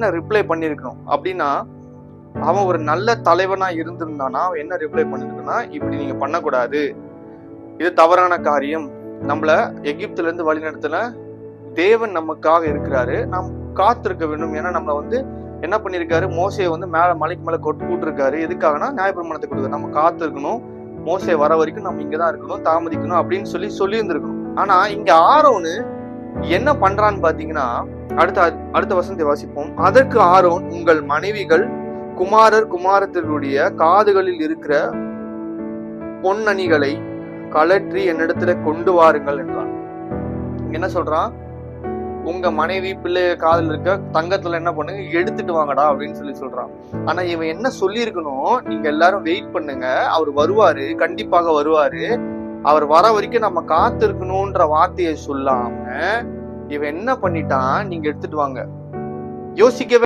என்ன ரிப்ளை பண்ணியிருக்கணும் அப்படின்னா அவன் ஒரு நல்ல தலைவனா இருந்திருந்தானா அவன் என்ன ரிப்ளை பண்ணிருக்கனா இப்படி நீங்க பண்ணக்கூடாது. இது தவறான காரியம். நம்மள எகிப்துல இருந்து வழிநடத்தின தேவன் நமக்காக இருக்கிறாரு. நாம் காத்திருக்க வேண்டும். ஏன்னா நம்மள வந்து என்ன பண்ணிருக்காரு? மோசையை வந்து மேல மலைக்கு மேல கொட்டு கூட்டிருக்காரு. எதுக்காகனா நியாயப்பிரமாணத்தை கொடுக்க நம்ம காத்திருக்கணும். மோசை வர வரைக்கும் நம்ம இங்கதான் இருக்கணும் தாமதிக்கணும் அப்படின்னு சொல்லி சொல்லி இருந்திருக்கணும் ஆனா இங்க ஆரோன்னு என்ன பண்றான்னு பாத்தீங்கன்னா அடுத்த அடுத்த வசனத்தை வாசிப்போம். அதற்கு ஆரோன் உங்கள் மனைவிகள் குமாரர் குமாரத்தினுடைய காதுகளில் இருக்கிற பொன்னணிகளை கலற்றி என்னிடத்துல கொண்டு வாருங்கள் என்றான். என்ன சொல்றான்? உங்க மனைவி பிள்ளை காதல் இருக்க தங்கத்துல என்ன பண்ணுங்க எடுத்துட்டு வாங்கடா அப்படின்னு சொல்லி சொல்றான். ஆனா இவன் என்ன சொல்லியிருக்கணும் நீங்க எல்லாரும் வெயிட் பண்ணுங்க. அவர் வருவாரு கண்டிப்பாக வருவாரு. அவர் வர வரைக்கும் நம்ம காத்திருக்கணும்ன்ற வார்த்தையை சொல்லாம இவன் என்ன பண்ணிட்டான்? நீங்க எடுத்துட்டு வாங்க. யோசிக்கவே